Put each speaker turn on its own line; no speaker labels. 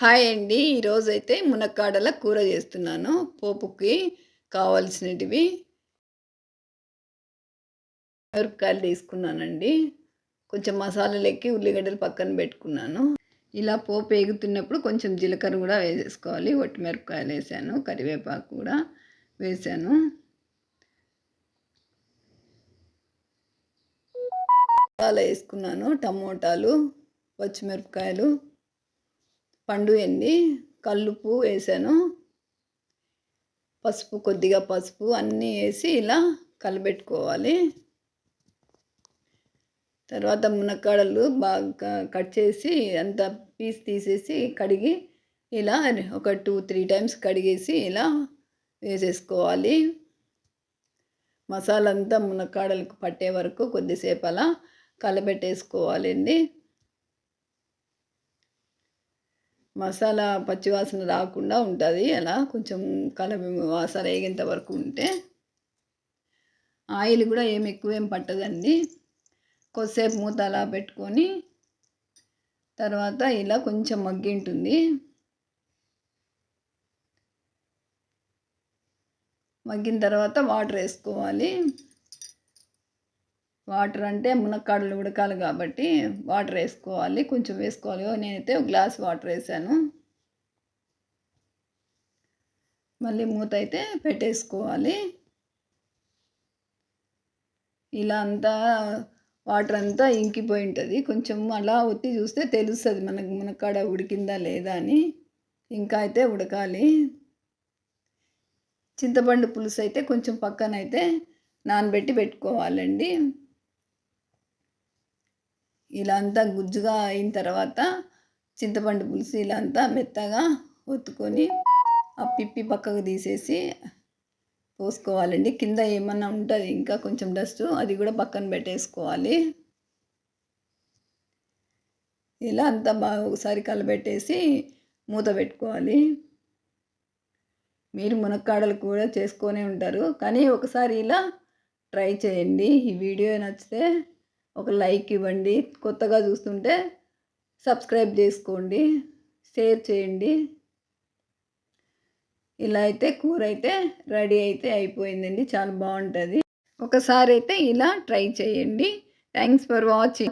Hi అండి. ఈరోజైతే మునక్కాడల కూర చేస్తున్నాను. పోపుకి కావాల్సినటివి మిరపకాయలు తీసుకున్నానండి. కొంచెం మసాలాలెక్కి ఉల్లిగడ్డలు పక్కన పెట్టుకున్నాను. ఇలా పోపు వేగుతున్నప్పుడు కొంచెం జీలకర్ర కూడా వేసేసుకోవాలి. ఒట్టి మిరపకాయలు వేసాను. కరివేపాకు కూడా వేసాను. మసాలా వేసుకున్నాను. టమోటాలు పచ్చిమిరపకాయలు పండు ఎండి కల్లుపు వేసాను. పసుపు కొద్దిగా పసుపు అన్నీ వేసి ఇలా కలబెట్టుకోవాలి. తర్వాత మునక్కాడలు బాగా కట్ చేసి అంత పీస్ తీసేసి కడిగి ఇలా ఒక టూ త్రీ టైమ్స్ కడిగేసి ఇలా వేసేసుకోవాలి. మసాలంతా మునక్కాడలకు పట్టే వరకు కొద్దిసేపు అలా కలబెట్టేసుకోవాలండి. మసాలా పచ్చివాసన రాకుండా ఉంటుంది. అలా కొంచెం కలబి వాసన వేగేంత వరకు ఉంటే ఆయిల్ కూడా ఏం ఎక్కువ ఏం పట్టదండి. కొద్దిసేపు మూత అలా పెట్టుకొని తర్వాత ఇలా కొంచెం మగ్గింటుంది. మగ్గిన తర్వాత వాటర్ వేసుకోవాలి. వాటర్ అంటే మునక్కాడలు ఉడకాలి కాబట్టి వాటర్ వేసుకోవాలి కొంచెం వేసుకోవాలి. నేనైతే ఒక గ్లాస్ వాటర్ వేసాను. మళ్ళీ మూత అయితే పెట్టేసుకోవాలి. ఇలా అంతా వాటర్ అంతా ఇంకిపోయి ఉంటుంది. కొంచెం అలా ఒత్తి చూస్తే తెలుస్తుంది మనకు మునక్కాడ ఉడికిందా లేదా అని. ఇంకా అయితే ఉడకాలి. చింతపండు పులుసు అయితే కొంచెం పక్కన అయితే నానబెట్టి పెట్టుకోవాలండి. ఇలా అంతా గుజ్జుగా అయిన తర్వాత చింతపండు పులుసు ఇలా అంతా మెత్తగా ఒత్తుకొని ఆ పిప్పి పక్కకు తీసేసి పోసుకోవాలండి. కింద ఏమన్నా ఉంటుంది ఇంకా కొంచెం డస్ట్ అది కూడా పక్కన పెట్టేసుకోవాలి. ఇలా అంతా బాగా ఒకసారి కలబెట్టేసి మూత పెట్టుకోవాలి. మీరు మునక్కాడలు కూడా చేసుకొనే ఉంటారు. కానీ ఒకసారి ఇలా ట్రై చేయండి. ఈ వీడియో నచ్చితే ఒక లైక్ ఇవ్వండి. కొత్తగా చూస్తుంటే సబ్స్క్రైబ్ చేసుకోండి. షేర్ చేయండి. ఇలా అయితే కూర అయితే రెడీ అయితే అయిపోయిందండి. చాలా బాగుంటుంది. ఒకసారి అయితే ఇలా ట్రై చేయండి. Thanks for watching.